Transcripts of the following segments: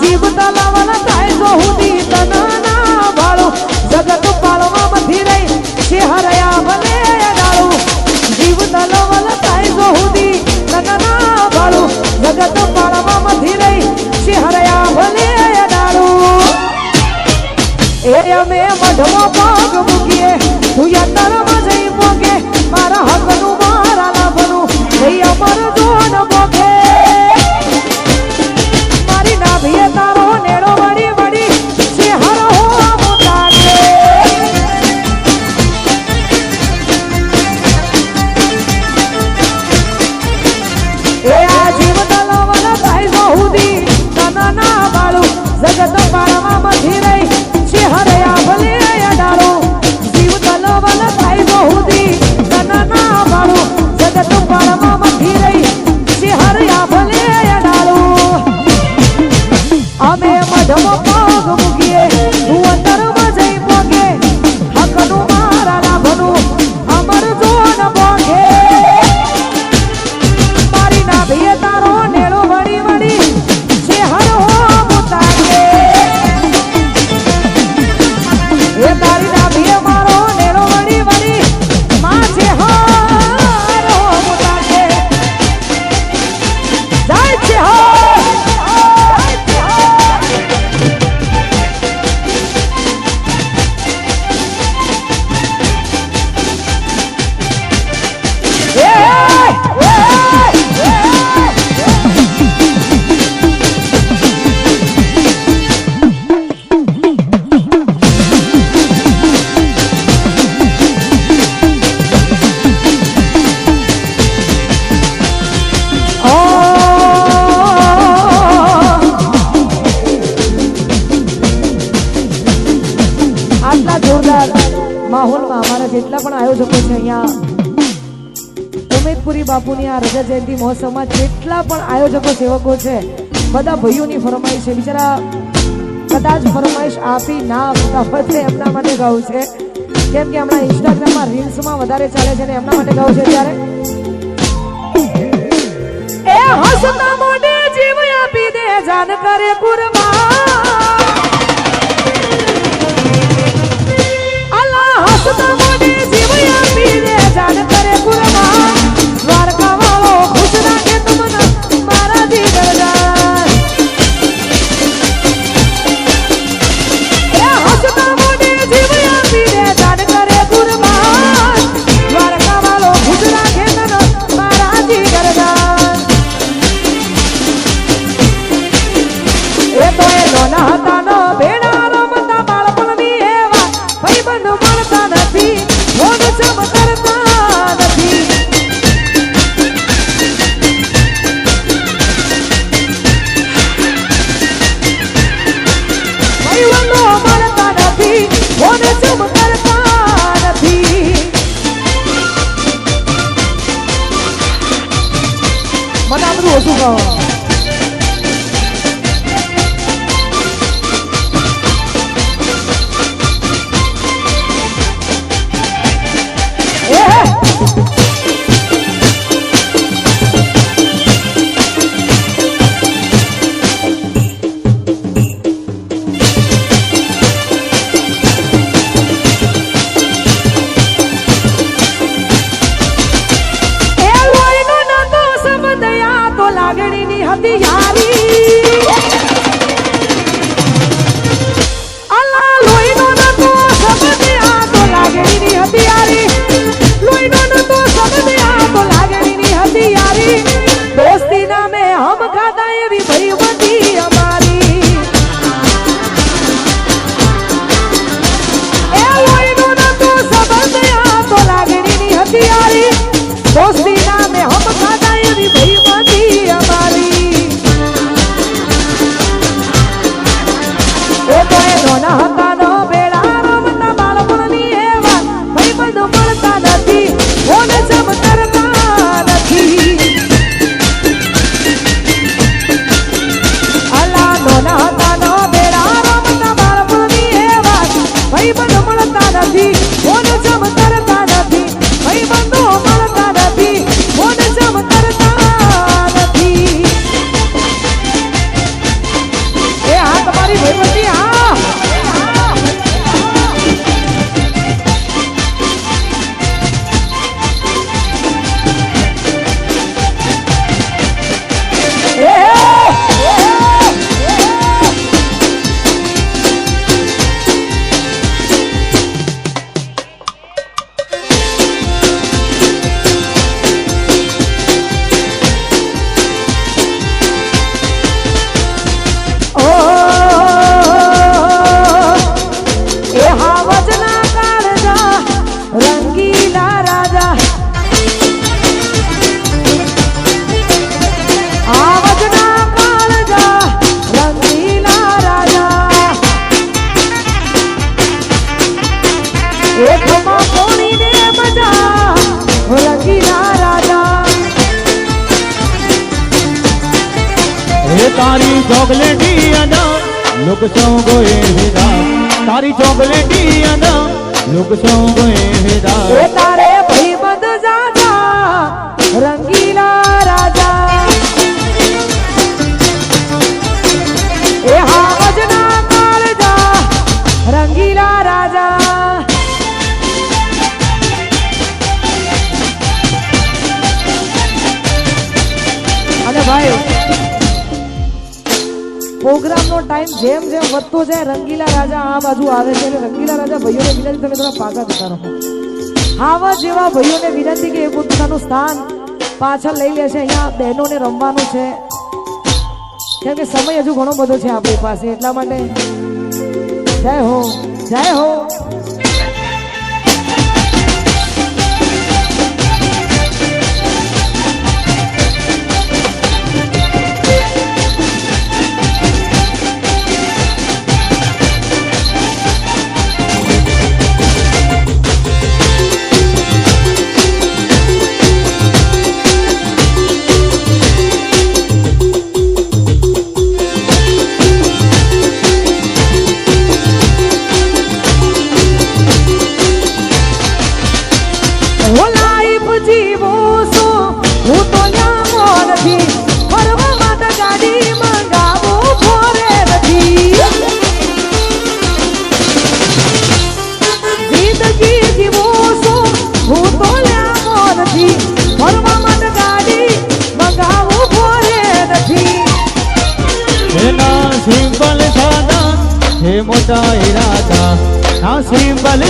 જીવતા બાપુની આ રજા જયંતિ મહોત્સવમાં જેટલા પણ આયોજકો, સેવકો છે, બધા ભાઈઓની ફરમાઈશ છે. બિચારા કદાચ ફરમાઈશ આપી ના આપતા બધે એમના માટે ગાવું છે. કેમ કે હમણાં ઇન્સ્ટાગ્રામમાં રીલ્સમાં વધારે ચાલે છે ને એમના માટે ગાવું છે ત્યારે એ હસતા મોઢે જીવ આપી દે જાન કરે કુરમા. Everybody. લોક સૌ ગોએ વેદા તારી ચોકલેટી અદા લોક સૌ ગોએ વેદા એ તારે ભાઈબંધ જાજા રંગીલા જેમ જેમ વધતો જાય, રંગીલા રાજા આ બાજુ આવે છે અને રંગીલા રાજા ભાઈઓને વિનંતી તમે થોડા પાછા જતા રહો. આવા જેવા ભાઈઓને વિનંતી કે એ પોતાનું સ્થાન પાછળ લઈ લે છે અહીંયા બહેનોને રમવાનું છે. કેમ કે સમય હજુ ઘણો બધો છે આપણી પાસે, એટલા માટે જય હો, જય હું. મોટા ઈરાદા ના સિમ્પલ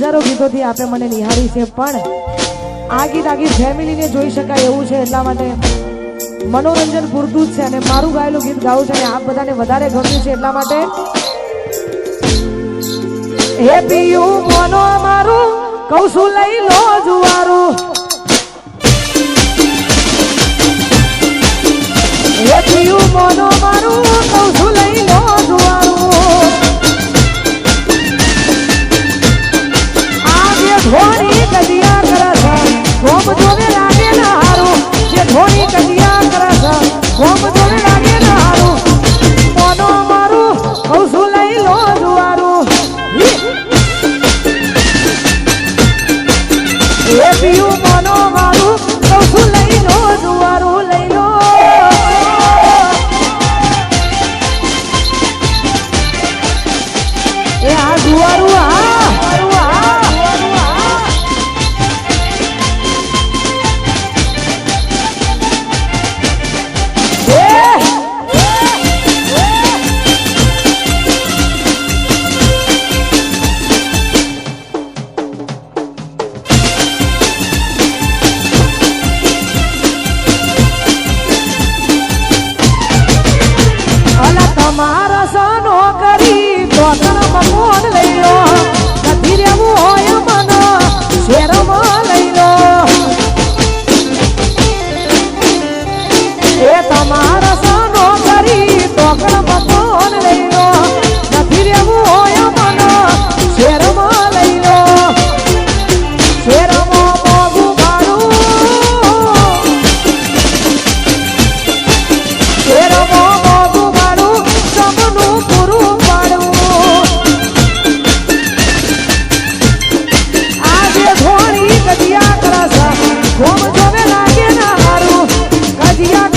હજારો ગીતોથી આપે મને નિહાળી છે, પણ આ ગીત આખી ફેમિલીને જોઈ શકાય એવું છે, એટલા માટે મનોરંજન પૂરતું જ છે અને મારું ગાયેલું ગીત ગાવું છે અને આપ બધાને વધારે ગમ્યું છે, એટલા માટે હે પિયું, મોનો મારું કહું છું લઈ લો જુવારું. હે પિયું, મોનો મારું છું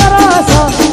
મારા સા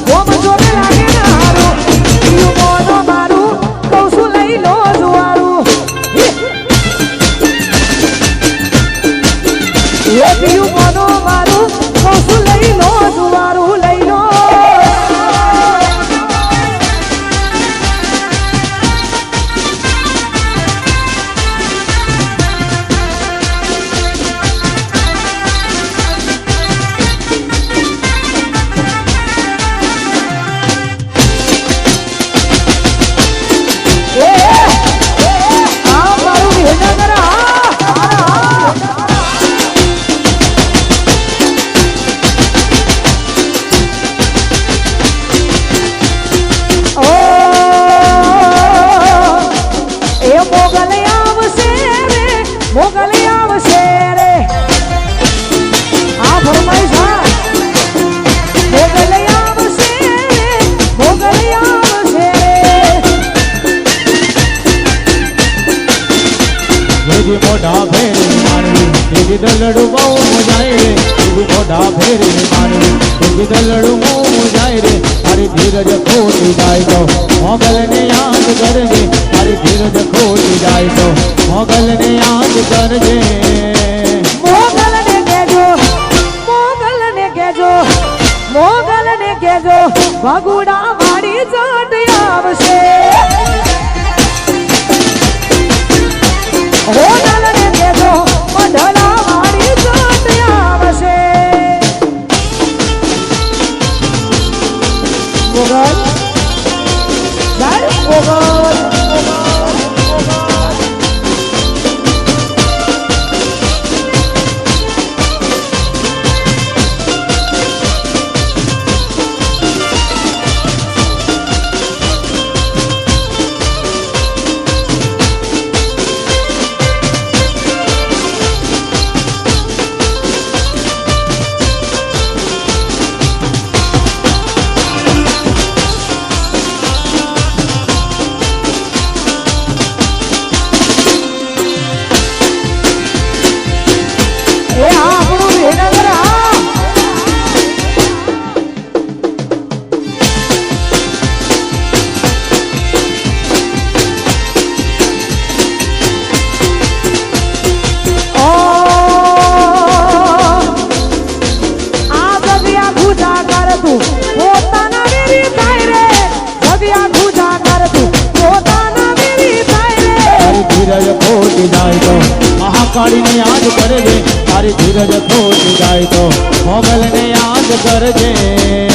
દલડું બહુ મુજાય રે તું મોઢા ફેરીને મારે. તુજી દલડું બહુ મુજાય રે તારી ધીરજ ખોટી જાય તો. મોગલને યાદ કરજે તારી ધીરજ ખોટી જાય તો. મોગલને યાદ કરજે. મોગલ ને કેજો મોગલ ને કેજો મોગલ ને કેજો ભગુડા ખોટી જાય તો મહાકાળીને યાદ કરજે તારી ધીરજ ખોટી જાય તો મોગલને યાદ કરજે.